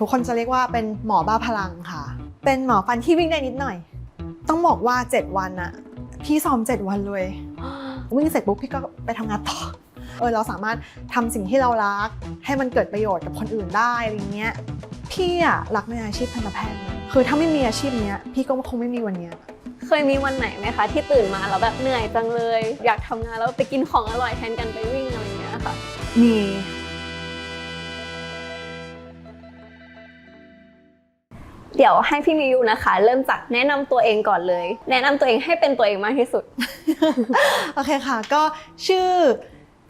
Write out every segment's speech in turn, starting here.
ทุกคนจะเรียกว่าเป็นหมอบ้าพลังค่ะ เป็นหมอฟันที่วิ่งได้นิดหน่อย ต้องบอกว่า 7 วันอะพี่ซ้อม 7 วันเลย วิ่งเสร็จปุ๊บพี่ก็ไปทำงานต่อ เออเราสามารถทำสิ่งที่เรารัก ให้มันเกิดประโยชน์กับคนอื่นได้อะไรเงี้ย พี่อะรักในอาชีพทันตแพทย์นะคือถ้าไม่มีอาชีพเนี้ยพี่ก็คงไม่มีวันเนี้ยเคยมีวันไหนไหมคะ ที่ตื่นมาแล้วแบบเหนื่อยจังเลย อยากทำงานแล้วไปกินของอร่อยแทนกันไปวิ่งอะไรอย่างเงี้ยค่ะ มี เดี๋ยวให้พี่มิวนะคะ เริ่มจากแนะนำตัวเองก่อนเลย แนะนำตัวเองให้เป็นตัวเองมากที่สุด โอเคค่ะ ก็ชื่อ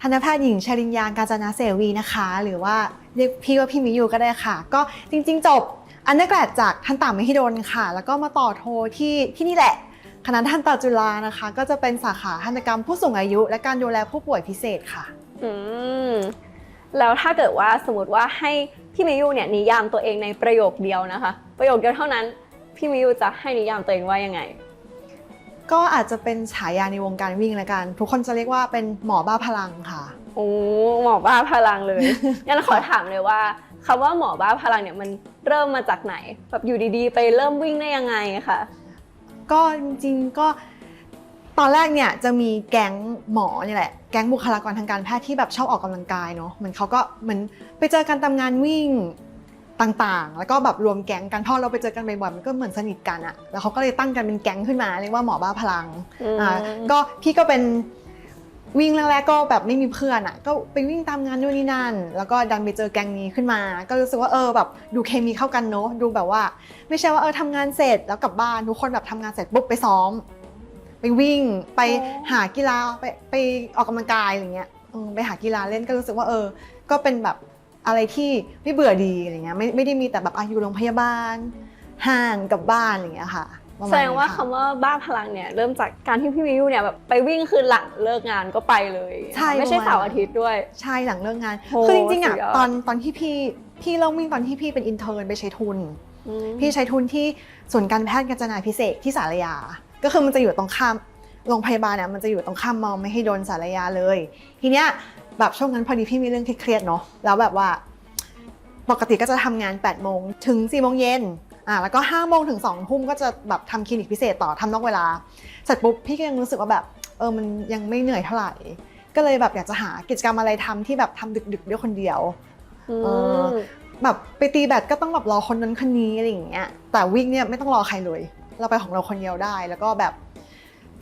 ทันตแพทย์หญิงชริญญากาญจนาเสวีนะคะ หรือว่าเรียกพี่ว่าพี่มิยูก็ได้ค่ะ ก็จริงๆ จบอันเดอร์แกรดจากทันตามหิดลค่ะ แล้วก็มาต่อโทที่ที่นี่แหละคณะทันตจุฬานะคะ ก็จะเป็นสาขาทันตกรรมผู้สูงอายุ และการดูแลผู้ป่วยพิเศษค่ะอืมแล้วถ้าเกิดว่าสมมติว่าให้พี่มิวเนี่ยนิยามตัวเองในประโยคเดียวนะคะ ประโยคเดียวเท่านั้น พี่มิวจะให้นิยามตัวเองว่ายังไง ก็อาจจะเป็นฉายาในวงการวิ่งละกัน ทุกคนจะเรียกว่าเป็นหมอบ้าพลังค่ะ โอ้หมอบ้าพลังเลยงั้นขอถามเลยว่าคำว่าหมอบ้าพลังเนี่ยมันเริ่มมาจากไหนแบบอยู่ดีๆ ไปเริ่มวิ่งได้ยังไงคะก็จริงๆก็ตอนแรกเนี่ยจะมีแก๊งหมอเนี่ยแหละ แก๊งบุคลากรทางการแพทย์ที่แบบชอบออกกำลังกายเนาะเหมือนเขาก็เหมือนไปเจอกันตามงานวิ่ง ต่างๆ แล้วก็แบบรวมแก๊งกันพอเราไปเจอกันบ่อยๆมันก็เหมือนสนิทกันอะแล้วเขาก็เลยตั้งกันเป็นแก๊งขึ้นมาเรียกว่าหมอบ้าพลังอืมอ่าก็พี่ก็เป็นวิ่งแรกๆก็แบบไม่มีเพื่อนอะก็ไปวิ่งตามงานนู่นนี่นั่น แล้วก็ดันไปเจอแก๊งนี้ขึ้นมา ก็รู้สึกว่าเออแบบดูเคมีเข้ากันเนอะดูแบบว่า ไม่ใช่ว่าเออทำงานเสร็จแล้วกลับบ้านทุกคนแบบทำงานเสร็จปุ๊บไปซ้อม ไปวิ่งไปอ๋อหากีฬาไปไปออกกำลังกายอะไรเงี้ยเออไปหากีฬาเล่นก็รู้สึกว่าเออ ก็เป็นแบบ อะไรที่ไม่เบื่อดีอะไรเงี้ยไม่ไม่ได้มีแต่แบบอาอยู่โรงพยาบาลห่างกับบ้านอะไรเงี้ยค่ะประมณแสดงว่านี้คำว่าบ้าพลังเนี่ยเริ่มจากการที่พี่มิวเนี่ยแบบไปวิ่งคือหลังเลิกงานก็ไปเลยใช่ไม่ใช่ประมาณเสาร์อาทิตย์ด้วย ใช่หลังเลิกงานโอ้คือจริงๆอะสุดยอดตอนตอนที่พี่พี่เริ่มวิ่งตอนที่พี่เป็นอินเทอร์นไปใช้ทุนอืมพี่ใช้ทุนที่ศูนย์การแพทย์กาญจนาพิเศษกที่สารยา ก็คือมันจะอยู่ตรงข้ามโรงพยาบาลเนี่ยมันจะอยู่ตรงข้ามมอไม่ให้โดนสารยาเลย ทีเนี้ย แบบช่วงนั้นพอดีพี่มีเรื่องเครียดเนาะแล้วแบบว่า ปกติก็จะทำงาน8โมงถึง4โมงเย็นอ่าแล้วก็5โมงถึง2ทุ่มก็จะแบบทำคลินิกพิเศษต่อทำนอกเวลาเสร็จปุ๊บพี่ก็ยังรู้สึกว่าแบบเออมันยังไม่เหนื่อยเท่าไหร่ ก็เลยแบบอยากจะหากิจกรรมอะไรทำที่แบบทำดึกๆด้วยคนเดียวอืมเออแบบไปตีแบดก็ต้องแบบรอคนนั้นคนนี้อะไรอย่างเงี้ยแต่วิ่งเนี่ยไม่ต้องรอใครเลย เราไปของเราคนเดียวได้ แล้วก็แบบ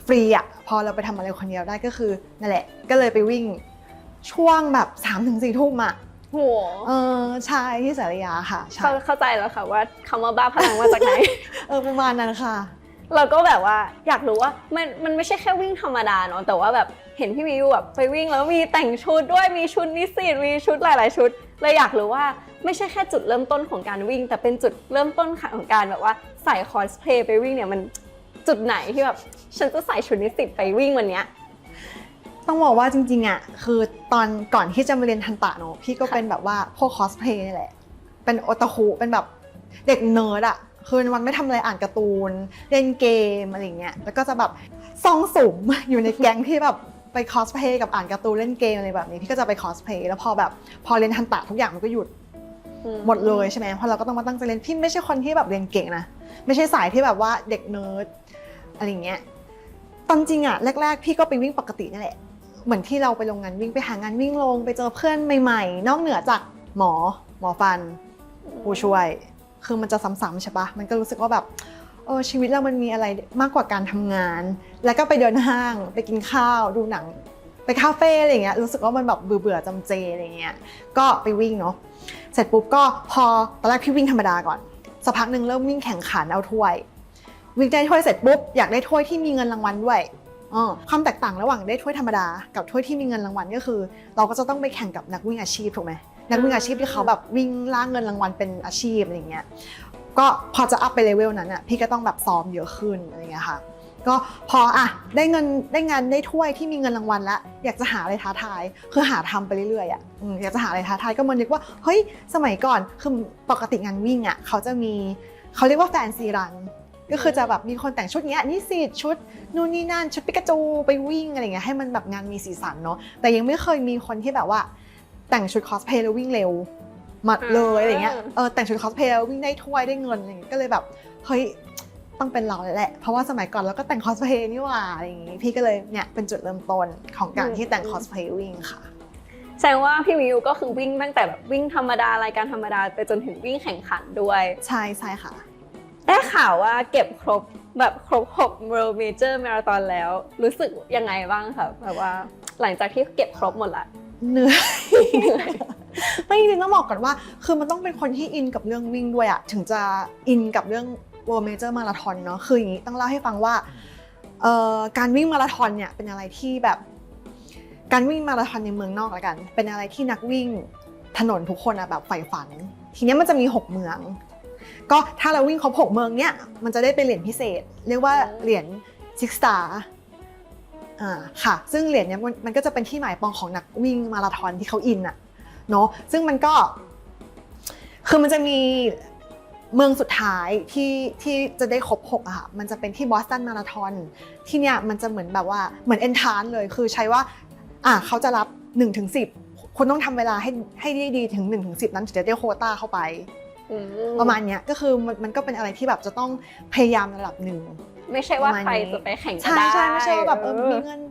ฟรีอะพอเราไปทำอะไรคนเดียวได้ก็คือนั่นแหละ ก็เลยไปวิ่ง ช่วงแบบ3ามถึงสี่ทุ่มอะโหเออใช่ที่สารยาค่ะใช่เข้าเข้าใจแล้วค่ะว่าคำว่าบ้าพลังมาจากไหน เออประมาณนั้นค่ะ เราก็แบบว่าอยากรู้ว่ามันมันไม่ใช่แค่วิ่งธรรมดาเนาะแต่ว่าแบบเห็นพี่มิวแบบไปวิ่งแล้วมีแต่งชุดด้วยมีชุดนิสิตมีชุดหลาย ๆ ชุดเลยอยากรู้ว่าไม่ใช่แค่จุดเริ่มต้นของการวิ่ง แต่เป็นจุดเริ่มต้นของการแบบว่าใส่คอสเพลย์ไปวิ่งเนี่ยมันจุดไหนที่แบบฉันจะใส่ชุดนิสิตไปวิ่งวันเนี้ย ต้องบอกว่าจริงๆอะคือตอนก่อนที่จะมาเรียนทันตะเนอะพี่ก็ค่ะเป็นแบบว่าพวกคอสเพลย์นี่แหละ เป็นโอตาคุเป็นแบบเด็กเนิร์ดอะคือวันไม่ทำอะไรอ่านการ์ตูน เล่นเกมอะไรอย่างเงี้ยแล้วก็จะแบบซองสุมอยู่ในแก๊งที่แบบไปคอสเพลย์กับอ่านการ์ตูนเล่นเกมอะไรแบบนี้พี่ก็จะไปคอสเพลย์แล้วพอแบบพอเรียนทันตะทุกอย่างมันก็หยุดอืหมดเลยใช่ไหมเพราะเราก็ต้องมาตั้งใจเรียนพี่ไม่ใช่คนที่แบบเรียนเก่งนะไม่ใช่สายที่แบบว่าเด็กเนิร์ดอะไรอย่างเงี้ยตอนจริงอะแรก ๆ พี่ก็ไปวิ่งปกตินี่แหละ เหมือนที่เราไปโรงงานวิ่งไปหางานวิ่งลง ไปเจอเพื่อนใหม่ ๆ นอกเหนือจากหมอหมอฟันผู้ช่วย คือมันจะซ้ำๆใช่ปะมันก็รู้สึกว่าแบบเออชีวิตเรามันมีอะไรมากกว่าการทำงาน แล้วก็ไปเดินห้าง ไปกินข้าว ดูหนัง ไปคาเฟ่อะไรเงี้ยรู้สึกว่ามันแบบเบื่อๆจำเจอะไรเงี้ยก็ไปวิ่งเนาะเสร็จปุ๊บก็พอตอนแรกพี่วิ่งธรรมดาก่อนสักพักหนึ่งเริ่มวิ่งแข่งขันเอาถ้วย วิ่งได้ถ้วยเสร็จปุ๊บอยากได้ถ้วยที่มีเงินรางวัลด้วย ความแตกต่างระหว่างได้ถ้วยธรรมดา กับถ้วยที่มีเงินรางวัลก็คือ เราก็จะต้องไปแข่งกับนักวิ่งอาชีพถูกไหมนักวิ่งอาชีพที่เขาแบบวิ่งล่าเงินรางวัลเป็นอาชีพอะไรเงี้ยก็พอจะอัพไปเลเวลนั้นอะพี่ก็ต้องแบบซ้อมเยอะขึ้นอะไรเงี้ยค่ะก็พออะได้เงินได้งานได้ถ้วยที่มีเงินรางวัลแล้วอยากจะหาอะไรท้าทายคือหาทำไปเรื่อยๆอะอยากจะหาอะไรท้าทายก็มานึกว่าเฮ้ยสมัยก่อนคือปกติงานวิ่งอะเขาจะมีเขาเรียกว่าแฟนซีรัน ก็คือจะแบบมีคนแต่งชุดเนี้ยนิสิตชุดนู่นนี่นั่นชุดปิกาจูไปวิ่งอะไรเงี้ยให้มันแบบงานมีสีสันเนาะแต่ยังไม่เคยมีคนที่แบบว่า แต่งชุดคอสเพลย์แล้ววิ่งเร็วมัดเลยอ่าอะไรเงี้ยเออแต่งชุดคอสเพลย์แล้ววิ่งได้ถ้วยได้เงินอะไรเงี้ยก็เลยแบบเฮ้ยต้องเป็นเราแหละ เพราะว่าสมัยก่อนเราก็แต่งคอสเพลย์นี่หว่าอะไรอย่างงี้พี่ก็เลยเนี่ยเป็นจุดเริ่มต้นของการที่แต่งคอสเพลย์วิ่งค่ะแสดงว่าพี่มิวก็คือวิ่งตั้งแต่แบบวิ่งธรรมดารายการธรรมดาไปจนถึงวิ่งแข่งขันด้วย ใช่ใช่ค่ะ ได้ข่าวว่าเก็บครบแบบครบ6 World Major Marathon แล้ว รู้สึกยังไงบ้างคะแบบว่าหลังจากที่เก็บครบหมดละเหนื่อยไม่จริงต้องบอกก่อนว่า คือมันต้องเป็นคนที่อินกับเรื่องวิ่งด้วยอะถึงจะอินกับเรื่อง World Major Marathon เนาะคืออย่างนี้ต้องเล่าให้ฟังว่าการวิ่งมาราธอนเนี่ยเป็นอะไรที่แบบ การวิ่งมาราธอนในเมืองนอกละกัน เป็นอะไรที่นักวิ่งถนนทุกคนอะแบบใฝ่ฝัน ทีเนี้ยมันจะมี 6 เมือง ก็ถ้าเราวิ่งครบ6เมืองเนี้ยมันจะได้เป็นเหรียญพิเศษ เรียกว่าเหรียญซิกสตาร์อ่าค่ะ ซึ่งเหรียญเนี้ยมันมันก็จะเป็นที่หมายปองของนักวิ่งมาราธอนที่เขาอินอะเนาะซึ่งมันก็ คือมันจะมีเมืองสุดท้ายที่ที่จะได้ครบหกอะค่ะ มันจะเป็นที่บอสตันมาราธอนที่เนี่ยมันจะเหมือนแบบว่าเหมือนเอนทานเลย คือใช้ว่า อะเขาจะรับ1นถึงสิคุณต้องทำเวลาให้ให้ได้ดีถึง1นถึงสินั้นถึงจะได้โควต้าเข้าไป ประมาณเนี้ยก็คือมันมันก็เป็นอะไรที่แบบจะต้องพยายามระดับหนึ่ง ไม่ใช่ว่าประมาณใครนี้จะไปแข่งก็ใช่ได้ใช่ไม่ใช่ว่าแบบเออเอมีอเงิน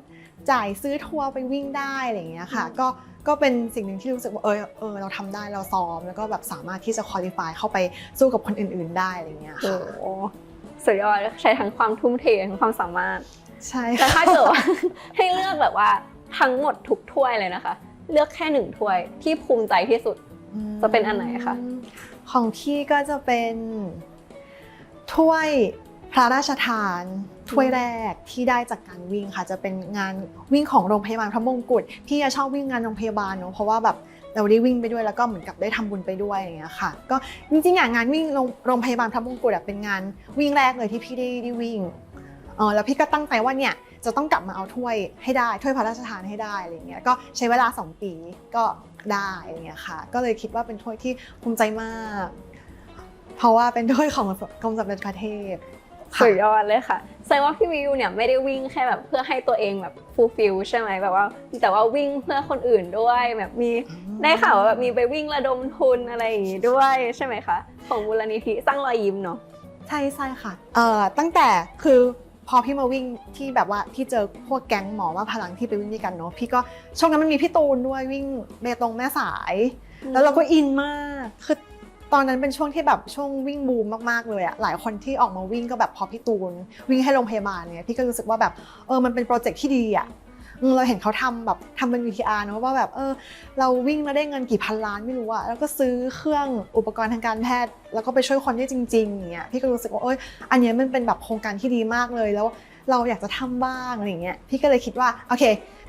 จ่ายซื้อทัวร์ไปวิ่งได้อะไรอย่างเงี้ยค่ะอืมก็ก็เป็นสิ่งหนึ่งที่รู้สึกว่าเออเออเราทำได้เราซ้อม แล้วก็แบบสามารถที่จะคุริฟายเข้าไปสู้กับคนอื่น ๆ ได้อะไรอย่างเงี้ยโอ้ค่ะโหสุดยอดใช้ทั้งความทุ่มเททั้งความสามารถ ใช่แต่ถ้าเกิดว่าให้เลือกแบบว่าทั้งหมดทุกถ้วยเลยนะคะ เลือกแค่หนึ่งถ้วยที่ภูมิใจที่สุดจะเป็นอันไหนคะ ของพี่ก็จะเป็นถ้วยพระราชทานถ้วยแรกที่ได้จากการวิ่งค่ะ จะเป็นงานวิ่งของโรงพยาบาลพระมงกุฎพี่จะชอบวิ่งงานโรงพยาบาลเนอะเพราะว่าแบบเราได้วิ่งไปด้วยแล้วก็เหมือนกับได้ทำบุญไปด้วยอย่างเงี้ยค่ะ ก็จริงๆอย่างงานวิ่งโรงพยาบาลพระมงกุฎเป็นงานวิ่งแรกเลยที่พี่ได้ได้วิ่งเออแล้วพี่ก็ตั้งใจว่าเนี่ย จะต้องกลับมาเอาถ้วยให้ได้ถ้วยพระราชทานให้ได้อะไรเงี้ยก็ใช้เวลาสองปีก็ได้อะไรเงี้ยค่ะ ก็เลยคิดว่าเป็นถ้วยที่ภูมิใจมาก เพราะว่าเป็นถ้วยของกรมสมเด็จพระเทพค่ะสุดยอดเลยค่ะแสดงว่าพี่วิวเนี่ยไม่ได้วิ่งแค่แบบเพื่อให้ตัวเองแบบฟูลฟิลใช่ไหมแบบว่า แต่ว่าวิ่งเพื่อคนอื่นด้วยแบบมีได้ข่าวว่าแบบมีไปวิ่งระดมทุนอะไรอย่างงี้ด้วยใช่ไหมคะของมูลนิธิสร้างรอยยิ้มเนาะใช่ใช่ค่ะเอ่อตั้งแต่คือพ อพี่มาวิ่งที่แบบว่าพี่เจอพวกแก๊งหมอว่าพลังที่ไปวิ่งด้วยกันเนาะพี่ก็ช่วงนั้นมันมีพี่ตูนด้วยวิ่งเบตงแม่สาย แล้วเราก็อินมากคือตอนนั้นเป็นช่วงที่แบบช่วงวิ่งบูมมากๆเลยอะหลายคนที่ออกมาวิ่งก็แบบพอพี่ตูน วิ่งให้โรงพยาบาลเนี่ยพี่ก็รู้สึกว่าแบบเออมันเป็นโปรเจกต์ที่ดีอะอืม เราเห็นเขาทำแบบทำเป็น VTR เนอะว่าแบบเออเราวิ่งแล้วได้เงินกี่พันล้านไม่รู้อะแล้วก็ซื้อเครื่องอุปกรณ์ทางการแพทย์ แล้วก็ไปช่วยคนได้จริงๆอย่างเงี้ยพี่ก็รู้สึกว่าเอยอันเนี้ยมันเป็นแบบโครงการที่ดีมากเลยแล้วเราอยากจะทำบ้างอะไรอย่างเงี้ยพี่ก็เลยคิดว่าโอเค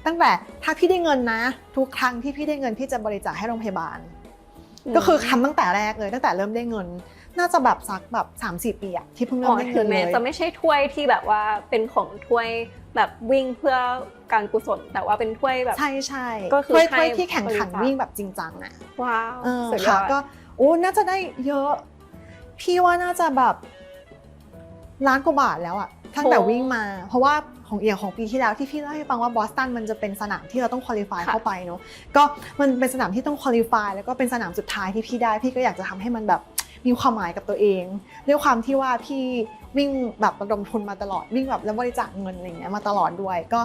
ตั้งแต่ถ้าพี่ได้เงินนะ ทุกครั้งที่พี่ได้เงินพี่จะบริจาคให้โรงพยาบาล ก็คือทำตั้งแต่แรกเลยตั้งแต่เริ่มได้เงินน่าจะแบบสักแบบ3าสี่ปีอะที่เพิ่งอ๋เริ่มอได้ถึเงิงนเลแม้ยจะไม่ใช่ถ้วยที่แบบว่าเป็นของถ้วย แบบวิ่งเพื่อการกุศลแต่ว่าเป็นถ้วยแบบ ใช่ใช่ก็คือถ้วยให้ถ้วยที่แข่งขันบริจาควิ่งแบบจริงจังอะว้าวเออสุดยค่ะอดก็โอ้น่าจะได้เยอะ พี่ว่าน่าจะแบบล้านกว่าบาทแล้วอะตั้งแต่วิ่งมา เพราะว่าของเอียของปีที่แล้วที่พี่เล่าให้ฟังว่าบอสตันมันจะเป็นสนามที่เราต้องคุริฟายเข้าไปเนาะก็มันเป็นสนามที่ต้องคุริฟายแล้วก็เป็นสนามสุดท้ายที่พี่ได้พี่ก็อยากจะทำให้มันแบบ มีความหมายกับตัวเอง ด้วยความที่ว่าพี่วิ่งแบบระดมทุนมาตลอดวิ่งแบบแล้วบริจาคเงินอะไรอย่างเงี้ยมาตลอดด้วย ก็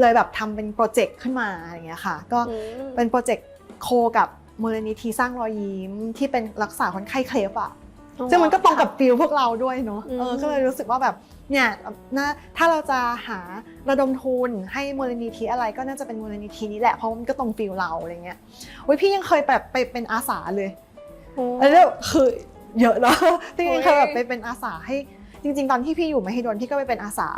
เลยแบบทำเป็นโปรเจกต์ขึ้นมาอะไรอย่างเงี้ยค่ะ ก็อืมเป็นโปรเจกต์โคกับมูลนิธิสร้างรอยยิ้มที่เป็นรักษาคนไข้เคลฟอะซึ่งมันก็ตรงกับฟิลพวกเราด้วยเนาะอืมเออก็เลยรู้สึกว่าแบบเนี่ยนะถ้าเราจะหาระดมทุนให้มูลนิธิอะไรก็น่าจะเป็นมูลนิธินี้แหละเพราะมันก็ตรงฟิลเราอะไรเงี้ยโอ้ยพี่ยังเคยแบบไปเป็นอาสาเลยโอ้อันนี้คือ เยอะเนาะพี่ยังเคยโอ้ยแบบไปเป็นอาสาให้จริง ๆ ตอนที่พี่อยู่มหิดลพี่ก็ไปเป็นอาสา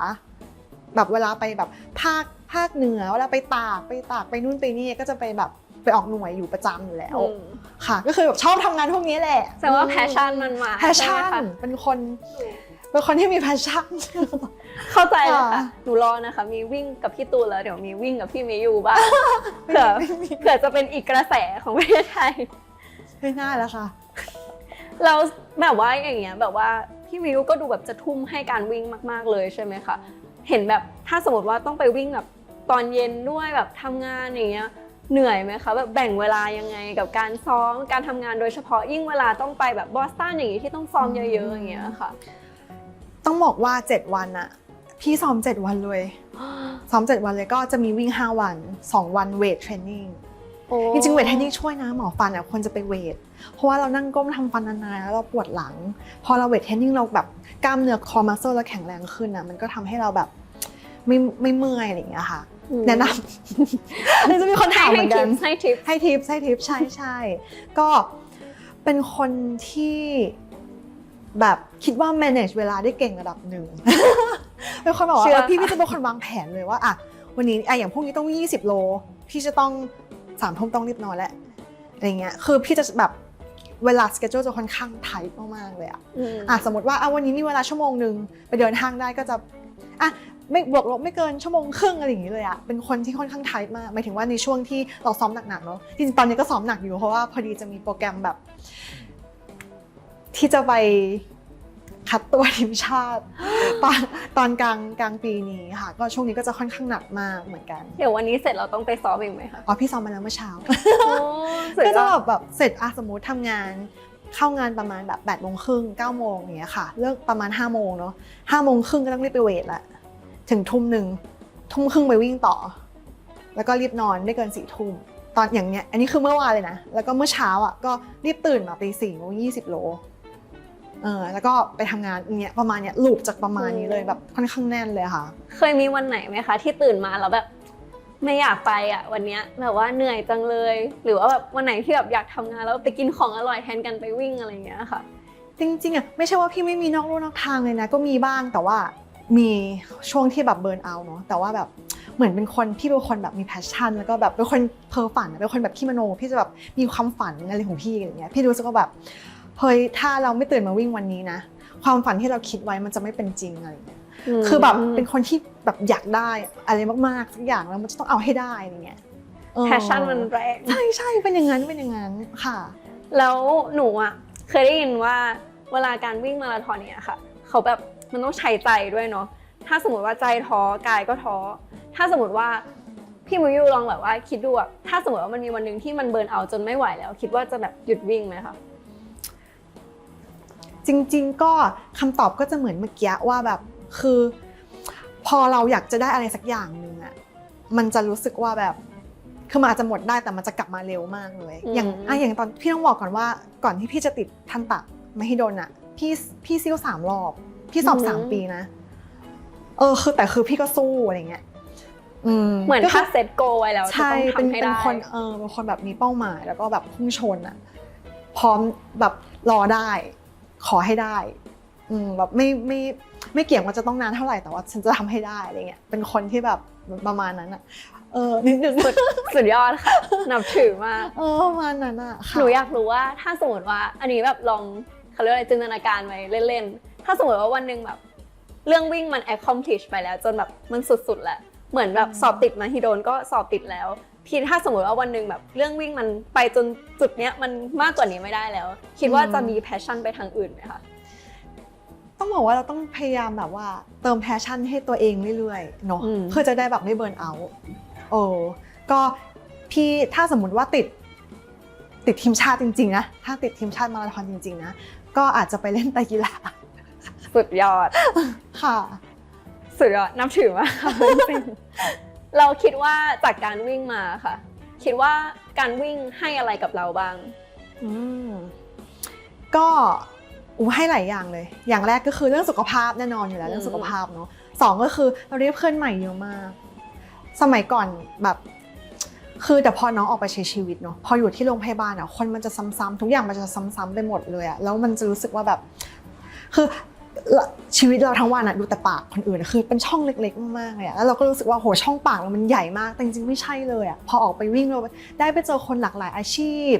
แบบเวลาไปแบบภาคภาคเหนือเวลาไปตากไปตากไปนู่นไปนี่ก็จะไปแบบไปออกหน่วยอยู่ประจำอยู่แล้วอืมค่ะ ก็คือแบบชอบทำงานพวกนี้แหละแสดงว่าแพชชั่นมันมาแพชชั่ใไหมนคะเป็นคนเป็นคนที่มีแพชชั่นเข้าใจเลยค่ะค่ะหนูรอนะคะ มีวิ่งกับพี่ตูนแล้วเดี๋ยวมีวิ่งกับพี่เมยูบ้างเผื่อเผื่อจะเป็นอีกกระแสของประเทศไทยไม่น่าแล้วค่ะ เราแบบว่าอย่างเงี้ยแบบว่าพี่มิวก็ดูแบบจะทุ่มให้การวิ่งมากๆเลยใช่ไหมคะเห็นแบบถ้าสมมติว่าต้องไปวิ่งแบบตอนเย็นด้วยแบบทำงานอย่างเงี้ยเหนื่อยไหมคะแบบแบ่งเวลายังไงกับการซ้อมการทำงานโดยเฉพาะยิ่งเวลาต้องไปแบบบอสตันอย่างนี้ที่ต้องซ้อมเยอะๆอย่างเงี้ยค่ะ ต้องบอกว่า 7 วันอะพี่ซ้อม 7 วันเลยซ้อม 7 วันเลยก็จะมีวิ่ง 5 วัน 2 วันเวทเทรนนิ่ง จริงๆเวทเทรนนิ่งช่วยนะหมอฟันอะควรจะไปเวท เพราะว่าเรานั่งก้มทำฟันนานๆแล้วเราปวดหลัง พอเราเวทเทรนนิ่งเราแบบกล้ามเนื้อคอมัสเซลเราแข็งแรงขึ้นอะมันก็ทำให้เราแบบไม่ไม่เมื่อยอะไรอย่างเงี้ยค่ะแนะนำจะมีคนถามเหมือนกันให้ทิปให้ทิปให้ทิปใช่ใช่ก็เป็นคนที่แบบคิดว่า manage เวลาได้เก่งระดับหนึ่งเป็นคนบอกว่าเชื่อเออพี่พี่จะเป็นคนวางแผนเลยว่าอะวันนี้อะอย่างพวกนี้ต้องวิ่ง20 โล พี่จะต้อง สามทุ่มต้องรีบนอนแล้วอะไรเงี้ยคือพี่จะแบบเวลาสเกจ u l e จะค่อนข้างไทป์มากๆเลยอะมอะสมมติว่าอะวันนี้มีเวลาชั่วโมงหนึ่งไปเดินห้างได้ก็จะอะไม่บวกลบไม่เกินชั่วโมงครึ่งอะไรอย่างนี้เลยอะเป็นคนที่ค่อนข้างไทป์มากหมายถึงว่าในช่วงที่เราซ้อมหนักๆเนาะจริงๆตอนนี้ก็ซ้อมหนักอยู่เพราะว่าพอดีจะมีโปรแกรมแบบ ที่จะไป คัดตัวทีมชาติ ตอนตอนกลางกลางปีนี้ค่ะ ก็ช่วงนี้ก็จะค่อนข้างหนักมากเหมือนกันเดี๋ยววันนี้เสร็จเราต้องไปซ้อมอีกไหมคะอ๋อพี่ซ้อมมาแล้วเมื่อเช้าโอ้สุดก็ยจะอแบดบแบบเสร็จอะสมมติทำงานเข้างานประมาณแบบ8ปดโมงครึ่งเก้าโมงอย่างเงี้ยค่ะ เลิกประมาณ5้าโมงเนาะห้าโมงครึ่งก็ต้องรีบไปเวทละถึงทุ่มหนึ่งทุ่มครึ่งไปวิ่งต่อ แล้วก็รีบนอนไม่เกินสี่ทุ่มตอนอย่างเนี้ย อันนี้คือเมื่อวานเลยนะ แล้วก็เมื่อเช้าอะก็รีบตื่นมาตีสี่โมงยี่สิบโล เออแล้วก็ไปทำงานอย่างเงี้ยประมาณเนี้ยลูปจากประมาณนี้เลยแบบค่อนข้างแน่นเลยค่ะ เคยมีวันไหนไหมคะ ที่ตื่นมาแล้วแบบไม่อยากไปอะวันเนี้ยแบบว่าเหนื่อยจังเลย หรือว่าแบบวันไหนที่แบบอยากทำงานแล้วไปกินของอร่อยแทนกันไปวิ่งอะไรอย่างเงี้ยค่ะ จริงๆอะไม่ใช่ว่าพี่ไม่มีนอกลู่นอกทางเลยนะ ก็มีบ้างแต่ว่ามีช่วงที่แบบเบิร์นเอาท์เนาะแต่ว่าแบบเหมือนเป็นคนพี่เป็นคนแบบมีแพชชั่น แล้วก็แบบเป็นคนเพ้อฝันเป็นคนแบบขี้มโนพี่จะแบบมีความฝันอะไรของพี่อะไรเงี้ยพี่รู้สึกว่าแบบ เฮ้ยถ้าเราไม่ตื่นมาวิ่งวันนี้นะ ความฝันที่เราคิดไว้มันจะไม่เป็นจริงอะไรเงี้ยคือแบบเป็นคนที่แบบอยากได้อะไรมากๆสักอย่างแล้วมันจะต้องเอาให้ได้อะไรเงี้ยเออแพชชั่นมันแรงใช่ใช่เป็นอย่างนั้นเป็นอย่างนั้นค่ะ แล้วหนูอะเคยได้ยินว่าเวลาการวิ่งมาราธอนเนี่ยค่ะ เขาแบบมันต้องใช้ใจด้วยเนาะถ้าสมมติว่าใจท้อกายก็ท้อ ถ้าสมมติว่าพี่มิวยูลองแบบว่าคิดดูอะถ้าสมมติว่ามันมีวันหนึ่งที่มันเบิร์นเอาท์จนไม่ไหวแล้ว คิดว่าจะแบบหยุดวิ่งไหมคะ จริง ๆ ก็คำตอบก็จะเหมือนเมื่อกี้ว่าแบบคือ พอเราอยากจะได้อะไรสักอย่างหนึ่งอะมันจะรู้สึกว่าแบบคือมันอาจจะหมดได้แต่มันจะกลับมาเร็วมากเลยอืมอย่างอะอย่างตอนพี่ต้องบอกก่อนว่า ก่อนที่พี่จะติดทันตะมหิดลอะพี่พี่ซิ่วสามรอบ พี่สอบสามปีนะ เออคือแต่คือพี่ก็สู้อะไรเงี้ยอืมเหมือนก็คืถ้าเซตโกไว้แล้วจะใช่ต้องเป็นทำให้เป็นได้คนเออเป็นคนแบบมีเป้าหมายแล้วก็แบบพุ่งชนอะพร้อมแบบรอได้ ขอให้ได้อืมแบบไม่ไม่ไม่เกี่ยงว่าจะต้องนานเท่าไหร่แต่ว่าฉันจะทำให้ได้อะไรเงี้ยเป็นคนที่แบบประมาณนั้นอะเออนิดนึงสุดสุดยอดค่ะนับถือมากเออประมาณนั้นอะค่ะหนูอยากรู้ว่าถ้าสมมติว่า อันนี้แบบลองเขาเรียกอะไรจินตนาการไว้เล่นๆถ้าสมมติว่าวันหนึ่งแบบ เรื่องวิ่งมัน accomplish ไปแล้ว จนแบบมันสุดๆแหละเหมือนแบบสอบติดมาฮิโดนก็สอบติดแล้ว พี่ถ้าสมมติว่าวันหนึ่งแบบเรื่องวิ่งมันไปจนจุดเนี้ยมันมากกว่านี้ไม่ได้แล้ว คิดว่าจะมี passion ไปทางอื่นไหมคะต้องบอกว่าเราต้องพยายามแบบว่าเติมแพชชั่นให้ตัวเองเรื่อยๆเนาะอืมเพื่อจะได้แบบไม่เบิร์นเอาท์โอ้ก็พี่ถ้าสมมุติว่าติดติดทีมชาติจริงๆนะถ้าติดทีมชาติมาราธอนจริงๆนะก็อาจจะไปเล่นไตรกีฬาสุดยอดค่ะ สุดยอดนับถือมากค่ะจริงๆ เราคิดว่าจากการวิ่งมาค่ะ คิดว่าการวิ่งให้อะไรกับเราบ้าง อืมก็อูให้หลายอย่างเลย อย่างแรกก็คือเรื่องสุขภาพแน่นอนอยู่แล้วอืมเรื่องสุขภาพเนาะสองก็คือเราได้เพื่อนใหม่เยอะมาก สมัยก่อนแบบ คือแต่พอน้องออกไปใช้ชีวิตเนาะพออยู่ที่โรงพยาบาลอะคนมันจะซ้ำๆทุกอย่างมันจะซ้ำๆไปหมดเลยอะแล้วมันจะรู้สึกว่าแบบ คือ ชีวิตเราทั้งวันอะดูแต่ปากคนอื่นอะคือเป็นช่องเล็กๆมากๆเลยอะแล้วเราก็รู้สึกว่าโหช่องปากเรามันใหญ่มากแต่จริงๆไม่ใช่เลยอะพอออกไปวิ่งเราได้ไปเจอคนหลากหลายอาชีพ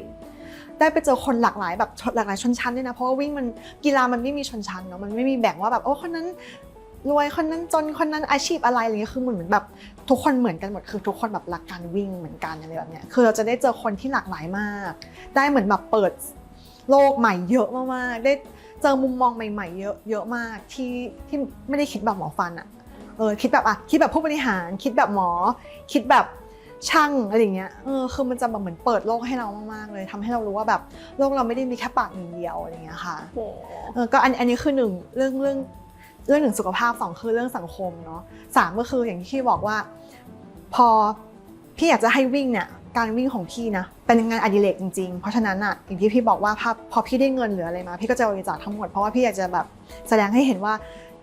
ได้ไปเจอคนหลากหลายแบบหลากหลายชนชั้นด้วยนะเพราะว่าวิ่งมันกีฬามันไม่มีชนชั้นเนาะมันไม่มีแบ่งว่าแบบโอ้คนนั้นรวยคนนั้นจนคนนั้นอาชีพอะไรอะไรเงี้ยคือเหมือนแบบทุกคนเหมือนกันหมดคือทุกคนแบบรักการวิ่งเหมือนกันอะไรแบบเนี้ยคือเราจะได้เจอคนที่หลากหลายมาก ได้เหมือนแบบเปิดโลกใหม่เยอะมากๆได้ เจอมุมมองใหม่ๆ เยอะเยอะมากที่ที่ไม่ได้คิดแบบหมอฟันอะเออคิดแบบอะคิดแบบผู้บริหารคิดแบบหมอ คิดแบบช่างอะไรอย่างเงี้ยเออคือมันจะแบบเหมือนเปิดโลกให้เรามากๆเลยทำให้เรารู้ว่าแบบโลกเราไม่ได้มีแค่ปากหนึ่งเดียวอะไรอย่างเงี้ยค่ะโหเออก็อันอันนี้คือหนึ่งเรื่องเรื่องเรื่องหนึ่งสุขภาพสองคือเรื่องสังคมเนาะสามก็คืออย่างที่พี่บอกว่า พอพี่อยากจะให้วิ่งเนี่ยการวิ่งของพี่นะ เป็นงานอดิเรกจริงๆ เพราะฉะนั้นอะอย่างที่พี่บอกว่าพอพอพี่ได้เงินหรืออะไรมา พี่ก็จะบริจาคทั้งหมดเพราะว่าพี่อยากจะแบบแสดงให้เห็นว่า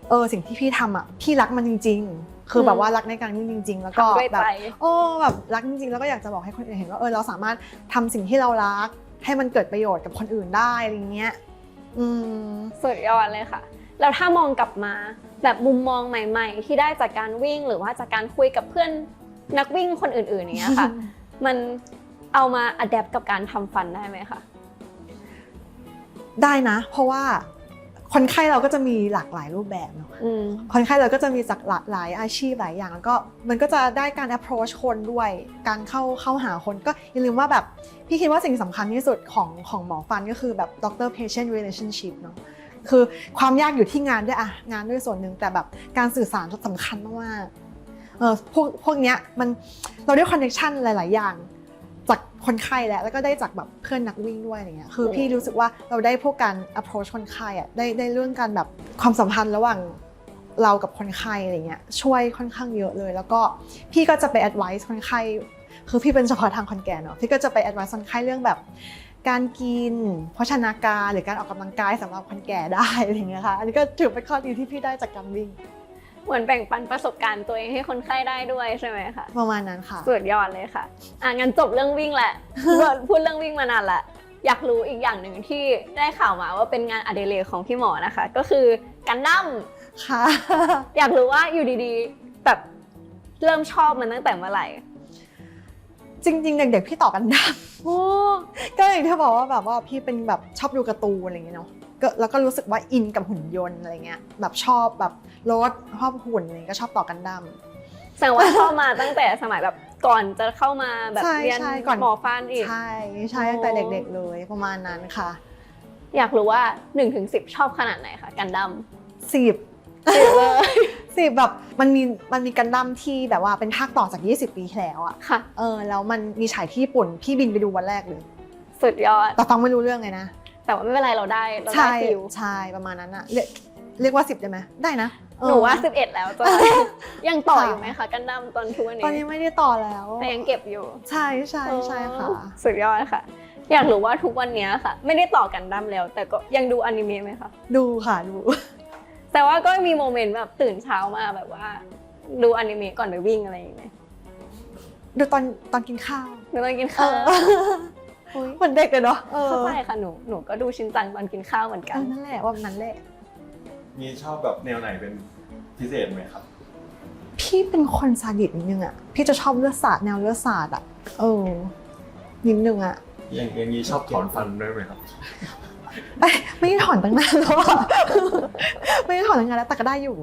เออสิ่งที่พี่ทำอะพี่รักมันจริง ๆ คือแบบว่ารักในการวิ่งจริง ๆ แล้วก็ทำด้วยแบใจบโอ้แบบรักจริงๆ แล้วก็อยากจะบอกให้คนอื่นเห็นว่าเออเราสามารถทำสิ่งที่เรารัก ให้มันเกิดประโยชน์กับคนอื่นได้อะไรเงี้ยอืมสุดยอดเลยค่ะแล้วถ้ามองกลับมาแบบมุมมองใหม่ ๆ ที่ได้จากการวิ่งหรือว่าจากการคุยกับเพื่อนนักวิ่งคนอื่นๆอย่างเนี้ยค่ะ มัน เอามาอัดแอปกับการทำฟันได้ไหมคะ ได้นะ เพราะว่าคนไข้เราก็จะมีหลากหลายรูปแบบเนาะอืม คนไข้เราก็จะมีจากหลากหลายอาชีพหลายอย่าง แล้วก็มันก็จะได้การ approach คนด้วย การเข้าเข้าหาคนก็อย่าลืมว่าแบบพี่คิดว่าสิ่งสำคัญที่สุดของของหมอฟันก็คือแบบ doctor patient relationship เนาะคือความยากอยู่ที่งานด้วยอะงานด้วยส่วนหนึ่งแต่แบบการสื่อสารสำคัญมากๆเออพวกพวกเนี้ยมันเราได้คอนเนคชันหลาย ๆ อย่าง จากคนไข้แหละแล้วก็ได้จากแบบเพื่อนนักวิ่งด้วยอะไรเงี้ยคือพี่รู้สึกว่าเราได้พวกการ approach คนไข้อะได้ได้เรื่องการแบบความสัมพันธ์ระหว่างเรากับคนไข้อะไรเงี้ยช่วยค่อนข้างเยอะเลย แล้วก็พี่ก็จะไป advice คนไข้คือพี่เป็นเฉพาะทางคนแก่เนาะพี่ก็จะไป advice คนไข้เรื่องแบบ การกินโภชนาการหรือการออกกำลังกายสำหรับคนแก่ได้อะไรเงี้ยค่ะอันนี้ก็ถือเป็นข้อดีที่พี่ได้จากการวิ่ง เหมือนแบ่งปันประสบการณ์ตัวเองให้คนไข้ได้ด้วยใช่ไหมคะประมาณนั้นค่ะ สุดยอดเลยค่ะ อะงั้นจบเรื่องวิ่งแหละพูดเรื่องวิ่งมานานละอยากรู้อีกอย่างหนึ่งที่ได้ข่าวมาว่าเป็นงานอดิเรกของพี่หมอนะคะ ก็คือกันดั้มค่ะ อยากรู้ว่าอยู่ดีๆ แบบเริ่มชอบมันตั้งแต่เมื่อไหร่ จริง ๆ เด็กๆพี่ต่อกันดั้มโอ้ก็อย่างที่บอกว่าแบบว่าพี่เป็นแบบชอบดูการ์ตูนอะไรอย่างเงี้ยเนาะ ก็แล้วก็รู้สึกว่าอินกับหุ่นยนต์อะไรเงี้ยแบบชอบแบบรถชอบหุ่นอะไรเงี้ยก็ชอบต่อกันดั้มแสดงว่าชอบมาตั้งแต่สมัยแบบก่อนจะเข้ามาแบบใช่เรียนใช่ก่อนหมอฟันอีกใช่ใช่ตั้งแต่เด็ก ๆ เลยประมาณนั้นค่ะ อยากรู้ว่า1นถึงสิชอบขนาดไหนคะกันดั้มสิบสิบเลยสิบแบบมันมีมันมีกันดั้มที่แบบว่าเป็นภาคต่อจาก 20 ปีที่แล้วอะค่ะเออแล้วมันมีฉายที่ญี่ปุ่นพี่บินไปดูวันแรกเลย สุดยอดแต่ฟังไม่รู้เรื่องเลยนะ แต่ว่าไม่เป็นไรเราได้เราได้ใช่ฟิล ใช่ประมาณนั้นอะเรียกเรียกว่าสิบได้ไหมได้นะเออ หนูว่า 11 แล้วจ้ะยังต่อค่ะอยู่ไหมคะกันดั้มตอนทุกวันตอนนี้นี้ไม่ได้ต่อแล้วแต่ยังเก็บอยู่ใช่ใช่ใช่ค่ะ โอ้สุดยอดค่ะ อยากรู้ว่าทุกวันเนี้ยค่ะ ไม่ได้ต่อกันดั้มแล้ว แต่ก็ยังดูอนิเมะไหมคะดูค่ะดู แต่ว่าก็มีโมเมนต์แบบตื่นเช้ามาแบบว่า ดูอนิเมะก่อนไปวิ่งอะไรอย่างเงี้ยดูตอนตอนกินข้าว หนูต้องกินเอข้าวออุ๊ย เหมือนเด็กเลยเนาะเออเข้าใจค่ะหนูหนูก็ดูชินจังตอนกินข้าวเหมือนเอกันอนั่นแหละว่านั้นแหละมีชอบแบบแนวไหนเป็นพิเศษไหมครับ พี่เป็นคนซาดิสนิดนึงอะพี่จะชอบเลือดสาดแนวเลือดสาดอะเออนิดนึงอะอย่างอย่างนี้ชอบถอนฟันด้วยไหมครับไม่ไม่ได้ถอนตั้งนานแล้วอะไม่ได้ถอนตั้งนานแล้วแต่ก็ได้อยู่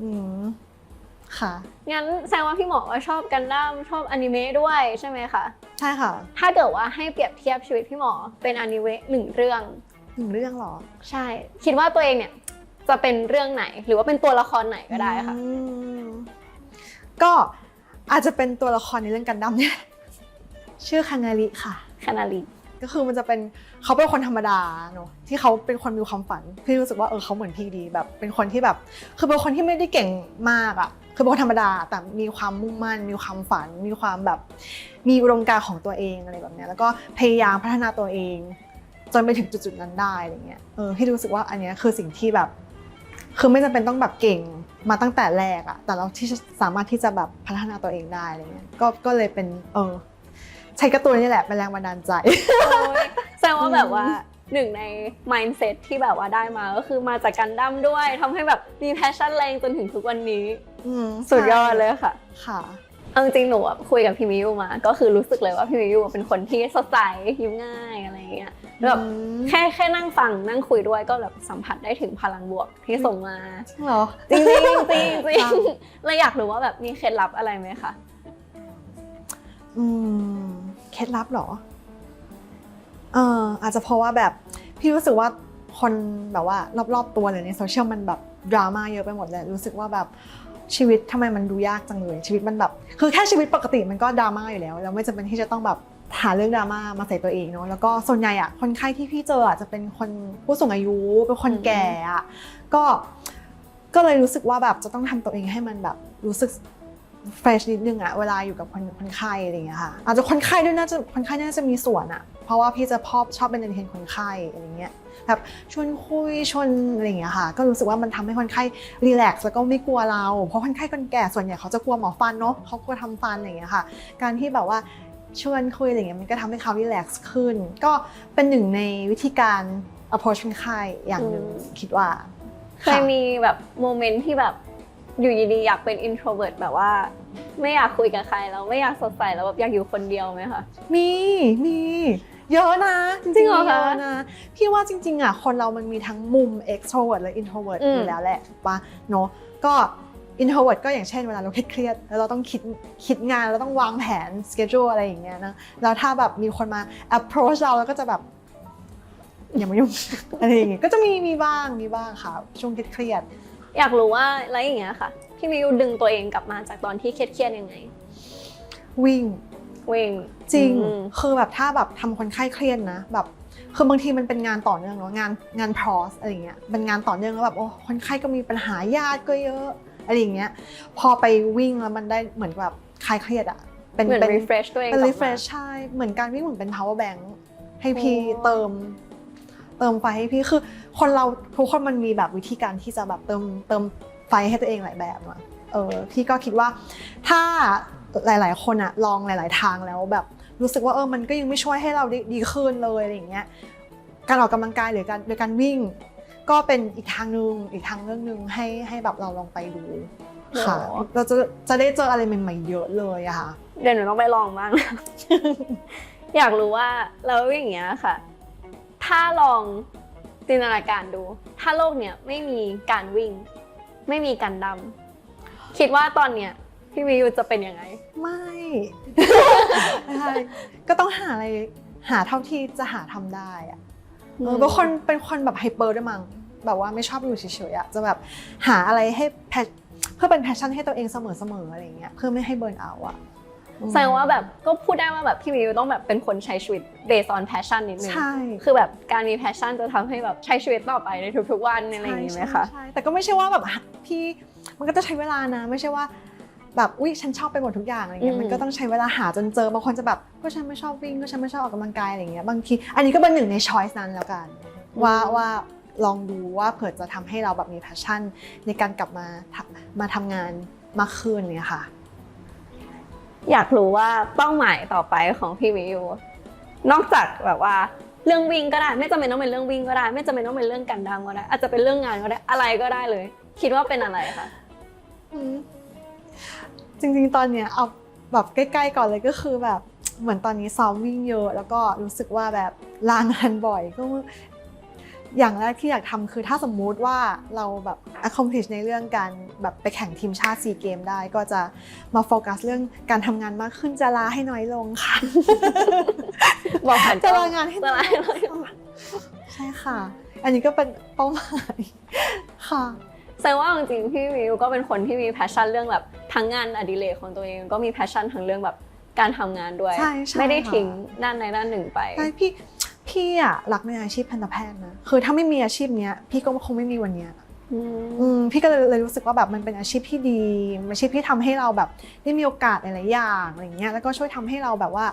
อืม ค่ะ งั้นแสดงว่าพี่หมอก็ชอบกันดั้มชอบอนิเมะด้วยใช่ไหมคะ ใช่ค่ะ ถ้าเกิดว่าให้เปรียบเทียบชีวิตพี่หมอเป็นอนิเมะหนึ่งเรื่อง หนึ่งเรื่องเหรอ ใช่ คิดว่าตัวเองเนี่ยจะเป็นเรื่องไหน หรือว่าเป็นตัวละครไหนก็ได้ค่ะอืมก็อาจจะเป็นตัวละครในเรื่องกันดั้มเนี่ย ชื่อคานาริค่ะ คานาลีก็คือมันจะเป็นเขาเป็นคนธรรมดาเนอะที่เขาเป็นคนมีความฝันพี่รู้สึกว่าเออเขาเหมือนพี่ดีแบบ เป็นคนที่แบบ คือเป็นคนที่ไม่ได้เก่งมากอะ คือเป็นคนธรรมดาแต่มีความมุ่งมั่น มีความฝัน มีความแบบมีอุดมการณ์ของตัวเองอะไรแบบเนี้ยแล้วก็พยายามพัฒนาตัวเอง จนไปถึงจุดๆนั้นได้อะไรเงี้ยเออพี่รู้สึกว่าอันเนี้ยคือสิ่งที่แบบ คือไม่จำเป็นต้องแบบเก่งมาตั้งแต่แรกอะแต่เราที่สามารถที่จะแบบพัฒนาตัวเองได้อะไรเงี้ยก็ก็เลยเป็นเออใช้การ์ตูนนี่แหละเป็นแรงบันดาลใจ แสดงว่าแบบว่า หนึ่งใน mindset ที่แบบว่าได้มาก็คือมาจากกันดั้มด้วยทำให้แบบมี passion แรงจนถึงทุกวันนี้ อืมสุดยอดเลยค่ะ ค่ะ เอาจริงๆหนูอะคุยกับพี่มิวมา ก็คือรู้สึกเลยว่าพี่มิวเป็นคนที่สดใสยิ้มง่ายอะไรอย่างเงี้ยแล้วแบบอืมแค่แค่นั่งฟังนั่งคุยด้วยก็แบบสัมผัสได้ถึงพลังบวกที่ส่งมา จริงเหรอ จริงๆจริงๆจริงค่ะๆเลยอยากรู้ว่าแบบมีเคล็ดลับอะไรไหมคะ อืมเคล็ดลับเหรอเอออาจจะเพราะว่าแบบพี่รู้สึกว่าคนแบบว่ารอบๆตัวหรือในโซเชียลมันแบบดราม่าเยอะไปหมดเลยรู้สึกว่าแบบชีวิตทำไมมันดูยากจังเลย ชีวิตมันแบบคือแค่ชีวิตปกติมันก็ดราม่าอยู่แล้วแล้วไม่จำเป็นที่จะต้องแบบหาเรื่องดราม่ามาใส่ตัวเองเนาะแล้วก็ส่วนใหญ่อะคนไข้ที่พี่เจออะจะเป็นคนผู้สูงอายุเป็นคนแก่อะก็ก็เลยรู้สึกว่าแบบจะต้องทำตัวเองให้มันแบบรู้สึก เฟรชนิดนึงอะเวลาอยู่กับคนคนไข้อะไรอย่างเงี้ยค่ะอาจจะคนไข้ด้วยน่าจะคนไข้น่าจะมีส่วนอะเพราะว่าพี่จะชอบชอบเป็นเอนเตอร์เทนคนไข้อะไรเงี้ยแบบชวนคุยชวนอะไรอย่างเงี้ยค่ะ ก็รู้สึกว่ามันทำให้คนไข้รีแลกซ์แล้วก็ไม่กลัวเรา เพราะคนไข้คนแก่ส่วนใหญ่เขาจะกลัวหมอฟันเนาะเขากลัวทำฟันอะไรอย่างเงี้ยค่ะ การที่แบบว่าชวนคุยอะไรอย่างเงี้ยมันก็ทำให้เขารีแลกซ์ขึ้น ก็เป็นหนึ่งในวิธีการ approach คนไข้อย่างหนึ่งอืมคิดว่าเคยมีแบบโมเมนต์ที่แบบ อยู่ดีๆอยากเป็น introvert แบบว่า ไม่อยากคุยกับใครแล้วไม่อยากสดใสแล้วแบบอยากอยู่คนเดียวไหมคะมีมีเยอะนะจจริริงงๆเหรอเยคะอะนะพี่ว่าจริง ๆอะคนเรามันมีทั้งมุม extrovert และ introvert อืมอยู่แล้วแหละถูกปะเนาะก็ introvert ก็อย่างเช่นเวลาเราเครียดๆแล้วเราต้องคิดคิดงานเราต้องวางแผน schedule อะไรอย่างเงี้ยนะแล้วถ้าแบบมีคนมา approach เราแล้วก็จะแบบอย่ามายุ่งอะไรอย่างเงี้ยก็จะมีมีบ้างมีบ้างค่ะช่วงเครียดๆ อยากรู้ว่าแล้วอย่างเงี้ยค่ะ พี่มิวดึงตัวเองกลับมาจากตอนที่เครียดๆยังไง วิ่งวิ่งจริงอืมคือแบบถ้าแบบทำคนไข้เครียดนะแบบคือบางทีมันเป็นงานต่อเนื่องเนาะงานงานพรอสอะไรอย่างเงี้ยเป็นงานต่อเนื่องแล้วแบบโอ้คนไข้ก็มีปัญหาญาติก็เยอะอะไรอย่างเงี้ยพอไปวิ่งแล้วมันได้เหมือนแบบคลายเครียดอะเป็นเหมือนเป็น refresh ตัวเองเป็นกลับมา refresh ใช่เหมือนการวิ่งเหมือนเป็น power bank ให้พี่โอ้เติม เติมไฟให้พี่คือ คนเราทุกคนมันมีแบบวิธีการที่จะแบบเติมเติมไฟให้ตัวเองหลายแบบอะเออพี่ก็คิดว่าถ้าหลาย ๆ คนอะลองหลาย ๆ ทางแล้วแบบรู้สึกว่าเออมันก็ยังไม่ช่วยให้เราได้ดีขึ้นเลยอะไรอย่างเงี้ยการออกกำลังกายหรือการโดยการวิ่ง ก็เป็นอีกทางหนึ่งอีกทางเรื่องหนึ่งให้ให้แบบเราลองไปดูค่ะโอ้เราจะจะได้เจออะไรใหม่ๆเยอะเลยอะค่ะเดี๋ยวหนูต้องไปลองบ้าง อยากรู้ว่าแล้วอย่างเงี้ยค่ะ ถ้าลองจินตนาการดู ถ้าโลกเนี้ยไม่มีการวิ่ง ไม่มีการดำคิดว่าตอนเนี้ยพี่วิวจะเป็นยังไง ไม่ใช่ก็ต้องหาอะไรหาเท่าที่จะหาทำได้อะเออเป็นคนเป็นคนแบบไฮเปอร์ด้วยมั้งแบบว่าไม่ชอบอยู่เฉยๆอะจะแบบหาอะไรให้แพชเพื่อเป็นแพชชั่นให้ตัวเองเสมอๆอะไรอย่างเงี้ยเพื่อไม่ให้เบิร์นเอาท์อะอืม แสดงว่าแบบก็พูดได้ว่าแบบพี่วิวต้องแบบเป็นคนใช้ชีวิต based on passion นิดนึง ใช่ คือแบบการมี passion จะทำให้แบบใช้ชีวิตต่อไปในทุกๆวันอะไรอย่างงี้ไหมคะใช่ใช่แต่ก็ไม่ใช่ว่าแบบพี่มันก็จะใช้เวลานะ ไม่ใช่ว่าแบบอุ้ยฉันชอบไปหมดทุกอย่างอะไรเงี้อืยมมันก็ต้องใช้เวลาหาจนเจอบางคนจะแบบก็ฉันไม่ชอบวิ่งก็ฉันไม่ชอบออกกำลังกายอะไรเงี้ยบางทีอันนี้ก็เป็นหนึ่งในช้อยส์นั้นแล้วกัน ว่าว่าลองดูว่าเผื่อจะทำให้เราแบบมี passion ในการกลับมาทำมาทำงานมากขึ้นเนี่ยค่ะ อยากรู้ว่าเป้าหมายต่อไปของพี่วิวนอกจากแบบว่าเรื่องวิ่งก็ได้ ไม่จำเป็นต้องเป็นเรื่องวิ่งก็ได้ ไม่จำเป็นต้องเป็นเรื่องกันดามก็ได้ อาจจะเป็นเรื่องงานก็ได้อะไรก็ได้เลย คิดว่าเป็นอะไรคะจริงๆตอนเนี้ยเอาแบบใกล้ๆก่อนเลยก็คือแบบเหมือนตอนนี้ซ้อมวิ่งเยอะ แล้วก็รู้สึกว่าแบบลางานบ่อยก็ อย่างแรกที่อยากทำคือถ้าสมมุติว่าเราแบบ accomplish ในเรื่องการแบบไปแข่งทีมชาติซีเกมได้ก็จะมาโฟกัสเรื่องการทำงานมากขึ้นจะลาให้น้อยลงค่ะบอกผ่านจะลางานให้จะน้อลายให้ลน้อยงใช่ค่ะ อันนี้ก็เป็นเป้าหมายค่ะแสดงว่าจริงๆพี่วิวก็เป็นคนที่มี passion เรื่องแบบทั้งงานอดิเรกของตัวเองก็มี passion ทั้งเรื่องแบบการทำงานด้วยใช่ใช่ไม่ได้ค่ะทิ้งด้านใดด้านหนึ่งไปใช่พี่ พี่อะรักในอาชีพทันตแพทย์นะคือถ้าไม่มีอาชีพเนี้ย พี่ก็คงไม่มีวันเนี้ยอืมอืมพี่ก็เลยเลยรู้สึกว่าแบบมันเป็นอาชีพที่ดีเป็นอาชีพที่ทำให้เราแบบได้มีโอกาสหลายๆอย่างอะไรเงี้ยแล้วก็ช่วยทำให้เราแบบว่า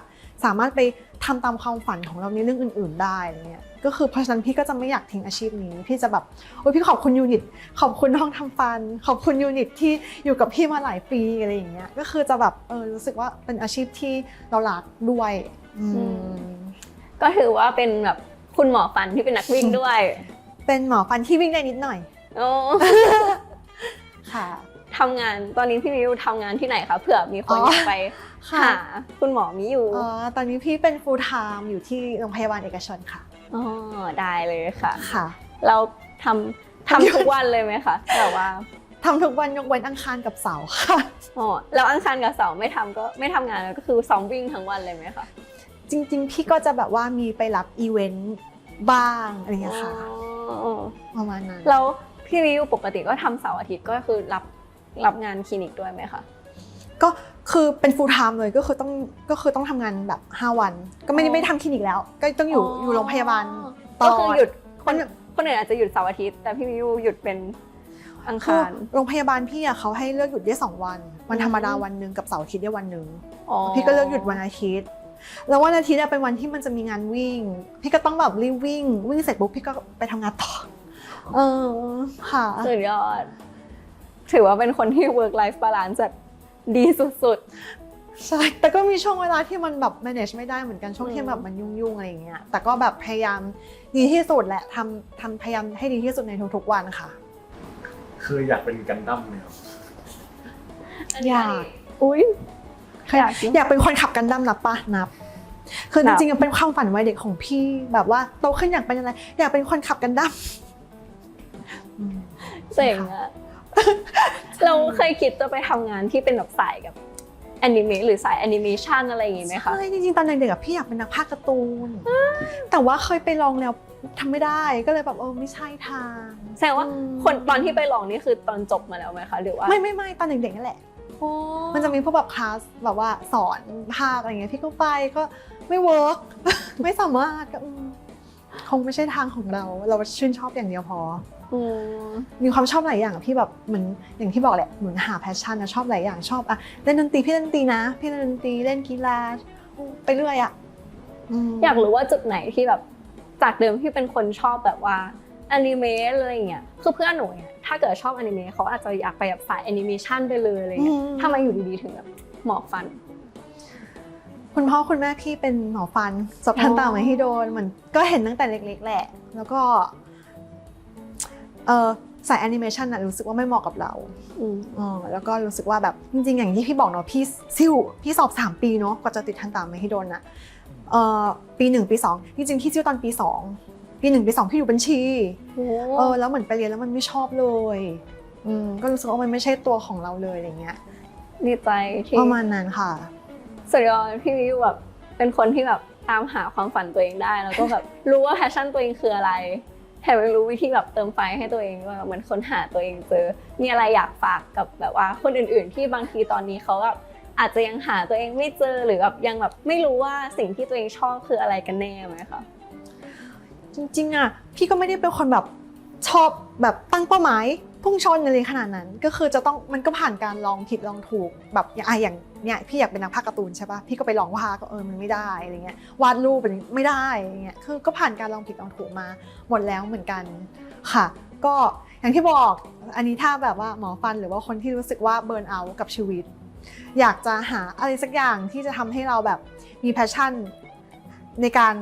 สามารถไปทำตามความฝันของเราในเรื่องอื่น ๆ ได้อะไรเงี้ยก็คือเพราะฉะนั้นพี่ก็จะไม่อยากทิ้งอาชีพนี้พี่จะแบบโอ้ยพี่ขอบคุณยูนิตขอบคุณห้องทำฟัน ขอบคุณยูนิตที่อยู่กับพี่มาหลายปีอะไรอย่างเงี้ยก็คือจะแบบเออรู้สึกว่าเป็นอาชีพที่เรารักด้วยอืม ก็ถือว่าเป็นแบบคุณหมอฟันที่เป็นนักวิ่งด้วย เป็นหมอฟันที่วิ่งได้นิดหน่อยโอ้ค่ะทำงานตอนนี้พี่วิวทำงานที่ไหนคะเผื่อมีคนอ๋อออยากไปค่ะหาคุณหมอมีอยู่อ๋อตอนนี้พี่เป็น full time อยู่ที่โรงพยาบาลเอกชนค่ะอ๋อได้เลยค่ะค่ะ เราทำทำทุกวันเลยไหมคะแบบว่าทำทุกวันยกเว้นอังคารกับเสาร์ค่ะอ๋อแล้วอังคารกับเสาร์ไม่ทำก็ไม่ทำงานแล้วก็คือซ้อมวิ่งทั้งวันเลยไหมคะ จริง ๆ พี่ก็จะแบบว่ามีไปรับอีเวนต์บ้างอะไรอย่างเงี้ยค่ะอ๋อประมาณนั้นแล้วพี่วิวปกติก็ทำเสาร์อาทิตย์ก็คือรับรับงานคลินิกด้วยไหมคะก็คือเป็น full time เลยก็คือต้องก็คือต้องทำงานแบบ 5 วัน ก็ไม่ได้อ๋อไม่ได้ทำคลินิกแล้ว ก็ต้องอยู่อยู่โรงพยาบาลตก็ลคืออดหยุดคนมันคนอื่นอาจจะหยุดเสาร์อาทิตย์ แต่พี่มิวหยุดเป็นอังคือคารโรงพยาบาลพี่อะเขาให้เลือกหยุดได้สองวัน วันอืมธรรมดาวันหนึ่งกับเสาร์อาทิตย์ได้วันหนึ่งอ๋อพี่ก็เลือกหยุดวันอาทิตย์ แล้ววันอาทิตย์อะเป็นวันที่มันจะมีงานวิ่ง พี่ก็ต้องแบบรีบวิ่ง วิ่งเสร็จปุ๊บพี่ก็ไปทำงานต่อ เออค่ะสุดยอด ถือว่าเป็นคนที่ work life balance แบบดีสุดใช่ แต่ก็มีช่วงเวลาที่มันแบบ manage ไม่ได้เหมือนกันช่วงที่อืมแบบมันยุ่งๆอะไรอย่างเงี้ย แต่ก็แบบพยายามดีที่สุดแหละทำทำพยายามให้ดีที่สุดในทุกๆวันค่ะ คืออยากเป็นกันดั้มเนี่ยครับๆอยากอุ้ย อยากจริงอยากเป็นคนขับกันดั้มนับปะนับ คือนัจบริงๆเป็นความฝันวัยเด็กของพี่แบบว่าโตขึ้นอยากเป็นอะไร อยากเป็นคนขับกันดั้มอืมเจ๋งอะเราเคยคิดจะไปทำงานที่เป็นแบบสายกับแอนิเมะหรือสายแอนิเมชันอะไรอย่างงี้ไหมคะใช่จริงๆตอนเด็กๆอะพี่อยากเป็นนักพากย์การ์ตูน แต่ว่าเคยไปลองแล้วทำไม่ได้ก็เลยแบบเออไม่ใช่ทางแสดงว่าอืมคนตอนที่ไปลองนี่คือตอนจบมาแล้วไหมคะหรือว่าไม่ไม่ไม่ตอนเด็กๆนั่นแหละโอ้ มันจะมีพวกแบบคลาสแบบว่าสอนภาคอะไรเงี้ยพี่ก็ไปก็ไม่เวิร์กไม่สามารถก็อืมคงไม่ใช่ทางของเรา เราชื่นชอบอย่างเดียวพออืมมีความชอบหลายอย่างอะพี่แบบเหมือนอย่างที่บอกแหละเหมือนหาแพชชั่นนะชอบหลายอย่างชอบอะเล่นดนตรีพี่เล่นดนตรีนะ พี่เล่นดนตรีเล่นกีฬาไปเรื่อยอะมอยากรู้ว่าจุดไหนที่แบบจากเดิมที่เป็นคนชอบแบบว่า อนิเมะอะไรอย่างเงี้ยคือเพื่อนหนูเนี่ยถ้าเกิดชอบอนิเมะเขาอาจจะอยากไปแบบสายแอนิเมชันไปเลยอะไรเงี้ยอืมทำไมอยู่ดีๆถึงแบบหมอกฟัน คุณพ่อคุณแม่พี่เป็นหมอฟันสอบทันตามาให้โดนเหมือนก็เห็นตั้งแต่เล็ก ๆ แหละ แล้วก็เออสายแอนิเมชันน่ะรู้สึกว่าไม่เหมาะกับเราอืมเออแล้วก็รู้สึกว่าแบบจริงๆ อย่างที่พี่บอกเนาะพี่ซิ่วพี่สอบ 3 ปีเนาะกว่าจะติดทันตามให้โดนอะเออปีหนึ่งปีสองจริงๆพี่ซิ่วตอนปีสอง ปีหนึ่งปีสองพี่อยู่บัญชีโอ้เออแล้วเหมือนไปเรียนแล้วมันไม่ชอบเลยอืมก็รู้สึกว่ามันไม่ใช่ตัวของเราเลยอะไรเงี้ยดีใจที่ประมาณนั้นค่ะสุดยอดพี่วิวแบบเป็นคนที่แบบตามหาความฝันตัวเองได้ แล้วก็แบบรู้ว่าแพชชั่นตัวเองคืออะไรแถมยังรู้วิธีแบบเติมไฟให้ตัวเองด้วยเหมือนค้นหาตัวเองเจอ มีอะไรอยากฝากกับแบบว่าคนอื่น ๆ ที่บางทีตอนนี้เขาแบบอาจจะยังหาตัวเองไม่เจอหรือแบบยังแบบไม่รู้ว่าสิ่งที่ตัวเองชอบคืออะไรกันแน่ไหมคะ จริงๆอะพี่ก็ไม่ได้เป็นคนแบบชอบแบบตั้งเป้าหมายพุ่งชนอะไรขนาดนั้น ก็คือจะต้องมันก็ผ่านการลองผิดลองถูกแบบอย่างอะอย่างเนี่ยพี่อยากเป็นนักพากย์การ์ตูนใช่ปะพี่ก็ไปลองวาดก็เออมันไม่ได้อะไรเงี้ยวาดรูปเป็นไม่ได้อะไรเงี้ยคือก็ผ่านการลองผิดลองถูกมาหมดแล้วเหมือนกันค่ะ ก็อย่างที่บอกอันนี้ถ้าแบบว่าหมอฟันหรือว่าคนที่รู้สึกว่าเบิร์นเอาท์กับชีวิต อยากจะหาอะไรสักอย่างที่จะทำให้เราแบบมีแพชชั่นในการ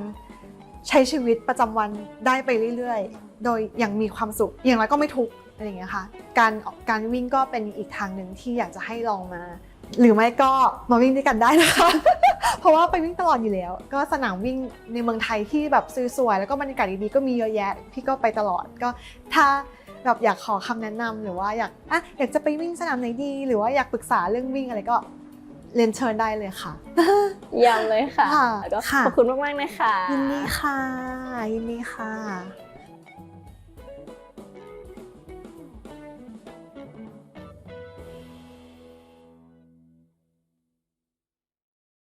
ใช้ชีวิตประจำวันได้ไปเรื่อยๆ โดยอย่างมีความสุข อย่างไรก็ไม่ทุกข์อะไรอย่างเงี้ยค่ะ การการวิ่งก็เป็นอีกทางหนึ่งที่อยากจะให้ลองมา หรือไม่ก็มาวิ่งด้วยกันได้นะคะ เพราะว่าไปวิ่งตลอดอยู่แล้ว ก็สนามวิ่งในเมืองไทยที่แบบสวยๆแล้วก็บรรยากาศดีๆก็มีเยอะแยะ พี่ก็ไปตลอดก็ถ้าแบบอยากขอคำแนะนำหรือว่าอยากอะอยากจะไปวิ่งสนามไหนดี หรือว่าอยากปรึกษาเรื่องวิ่งอะไรก็ เรียนเชิญได้เลยค่ะ เยี่ยมเลยค่ะค่ะ แล้วก็ค่ะ ขอบคุณมากๆนะคะ ยินดีค่ะ ยินดีค่ะ